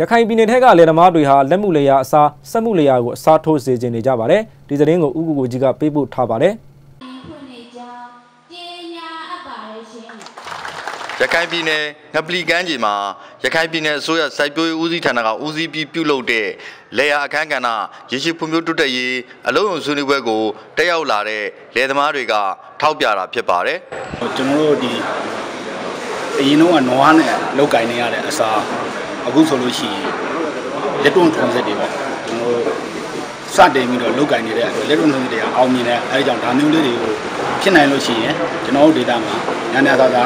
ရခိုင်ပြည်နယ်ထက်ကလယ်သမားတွေဟာလက်မှုလျာအစားစက်မှုလျာကိုအစားထိုးစေခြင်းနေကြပါတယ်ဒီသတင်းကိုဥက္ကူကိုကြီးကပေးပို့ထားပါတယ်ဖွင့်နေကြောင်းကြေညာအပ်ပါတယ်ရှင်ရခိုင်ပြည်နယ်ငပလီကမ်းခြေမှာရခိုင်ပြည်နယ်အစိုးရစိုက်ပျိုးရေးဦးစီးဌာနကဦးစီးပြီးပြုလုပ်တဲ့လေယာအခမ်းကဏ္ဍရေရှိဖွံ့ဖြိုးတိုးတက်ရေးအလုံးစုံဆွေးနွေးပွဲကိုတက်ရောက်လာတဲ့လယ်သမားတွေကထောက်ပြတာဖြစ်ပါတယ်ကျွန်တော်တို့ဒီအရင်တော့ကနွားနဲ့လောက်ကင်နေရတဲ့အစား အခုဆိုလို့ရှိရင်လက်တွန့်ထုံးစက်တွေပေါ့ကျွန်တော်တို့စတင်ပြီးတော့လောက်ကင်နေတဲ့အတွက်လက်တွန့်ထုံးစက်တွေကအောင်မြင်တယ်အဲဒီကြောင့်ဒါမျိုးလေးတွေကိုဖြစ်နိုင်လို့ရှိရင်ကျွန်တော်တို့ဒေတာမှာညာညာသာသာ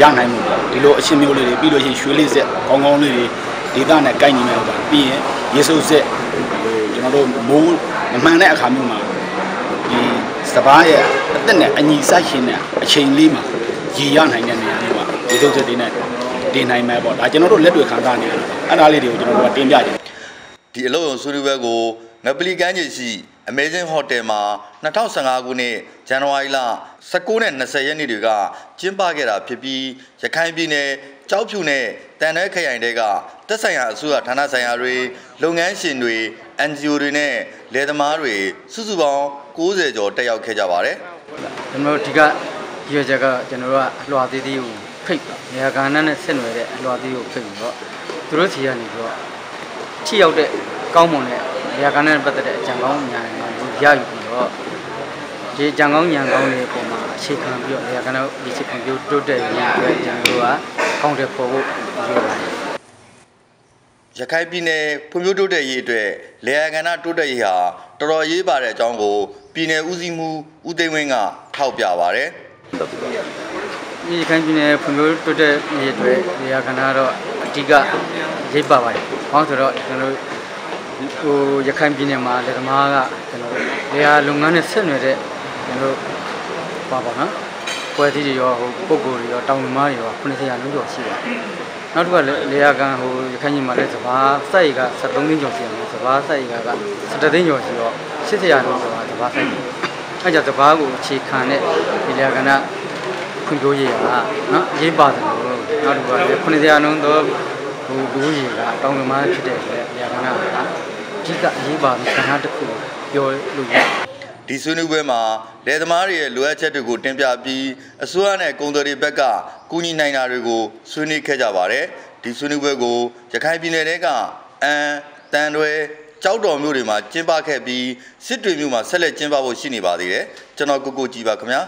ရနိုင်မှုပေါ့ဒီလိုအရှင်မျိုးလေးတွေပြီးလို့ရှိရင်ရွှေလေးစက်ကောင်းကောင်းလေးတွေဒေတာနဲ့ကိုက်ညီမဲ့ဥစ္စာပြီးရင်ရေစုပ်စက်ဟိုကျွန်တော်တို့မိုးမမှန်တဲ့အခါမျိုးမှာဒီစပားရဲ့အသက်နဲ့အညီဆိုင်ရှင်တဲ့အချိန်လေးမှာရည်ရနိုင်တဲ့နေရာလေးပါဒီထုတ်ချက်တွေနဲ့ တင်နိုင်မယ်ပေါ့ဒါကျွန်တော်တို့လက်တွေခံစားနေရတာအဲ့ဒါလေးတွေကိုကျွန်တော်တို့ကတင်ပြကြတယ်ဒီအလုံးစုံဆွေးနွေးပွဲကိုငပလီကမ်းခြေရှိ Amazing Hotel မှာ2015ခုနှစ်ဇန်နဝါရီလ19နဲ့20ရက်နေ့တွေကကျင်းပခဲ့တာဖြစ်ပြီးရခိုင်ပြည်နယ်ကြောက်ဖြူနဲ့တန်တဲ့ခရိုင်တွေကတက်ဆိုင်ရာအစိုးရဌာနဆိုင်ရာတွေလုပ်ငန်းရှင်တွေ NGO တွေနဲ့လယ်သမားတွေစုစုပေါင်း90ကျော်တက်ရောက်ခဲ့ကြပါတယ်ကျွန်တော်တို့ဒီကရွေချက်ကကျွန်တော်တို့ကအလွှာသေးသေးကို ဖိတ်နေရာကဏ္ဍနဲ့ဆက်နွယ်တဲ့အလွှာသေးကိုဖိတ်ပြီးတော့သူတို့စီကနေပြီးတော့ချိရောက်တဲ့ကောင်းမွန်တဲ့နေရာကဏ္ဍနဲ့ပတ်သက်တဲ့အကြံကောင်းဉာဏ်တွေကိုရယူပြီးတော့ဒီအကြံကောင်းဉာဏ်ကောင်းတွေအပေါ်မှာအခြေခံပြီးတော့နေရာကဏ္ဍဒီစိတ်ဖွံ့ဖြိုးတိုးတက်ရေးအတွက်ကျွန်တော်တို့ကကောင်းတဲ့ပေါ်ဖို့ပြောပါတယ်ရခိုင်ပြည်နယ်ဖွံ့ဖြိုးတိုးတက်ရေးအတွက်လေယာကဏ္ဍတိုးတက်ရေးဟာတော်တော်ရေးပါတဲ့အကြောင်းကိုပြည်နယ်ဦးစီးမှုဦးသိန်းဝင်းကထောက်ပြပါတ ယ်ဒီခိုင်ပြည်နယ်ဖွံ့ဖြိုးတိုးတက်ရေးအတွက်နေရာကဏ္ဍကတော့အဓိကရိပ်ပါပါတယ်။ဘာလို့ဆိုတော့ကျွန်တော်တို့ဟိုရခိုင်ပြည်နယ်မှာလက်သမားကကျွန်တော်တို့နေရာလုပ်ငန်းနဲ့ဆက်နွယ်တဲ့ကျွန်တော်တို့ပါပါနော်။ပွဲသီးတွေရောဟိုပုံကိုယ်တွေရောတောင်သမားတွေရော90ရာလုံးကျော်ရှိပါတယ်။နောက်တစ်ခါလေယာကန်ဟိုရခိုင်ပြည်မှာလည်းစဘာစိုက်က73သိန်းကျော်ရှိတယ်စဘာစိုက်ကက17သိန်းကျော်ရှိတော့80ရာလုံးကျော်ကစဘာစိုက်တယ်။အဲကြောင့်စဘာကိုအခြေခံတဲ့ဒီလေယာကန်က ဖွံ့ဖြိုးရေးကနော်အရေးပါတယ်လို့နောက်တစ်ခါလေ90ရာနှုန်းတော့ဟိုဘူးရေကတောင်းကမားဖြစ်တဲ့အတွက်နေရာကဏ္ဍကအဓိကအရေးပါတဲ့ကဏ္ဍတစ်ခုပြောလို့ရတယ်ဒီဆွေးနွေးပွဲမှာလယ်သမားတွေရဲ့လိုအပ်ချက်တွေကိုတင်ပြပြီးအစိုးရနဲ့ကုန်သွယ်တွေဘက်ကကူညီနိုင်တာတွေကိုဆွေးနွေးခဲ့ကြပါတယ်ဒီဆွေးနွေးပွဲကိုရခိုင်ပြည်နယ်ကအန်တန်တွဲကြောက်တော်မျိုးတွေမှာကျင်းပခဲ့ပြီးစစ်တွေမျိုးမှာဆက်လက်ကျင်းပဖို့ရှိနေပါသေးတယ်ကျွန်တော်ကိုကိုကြည်ပါခင်ဗျာ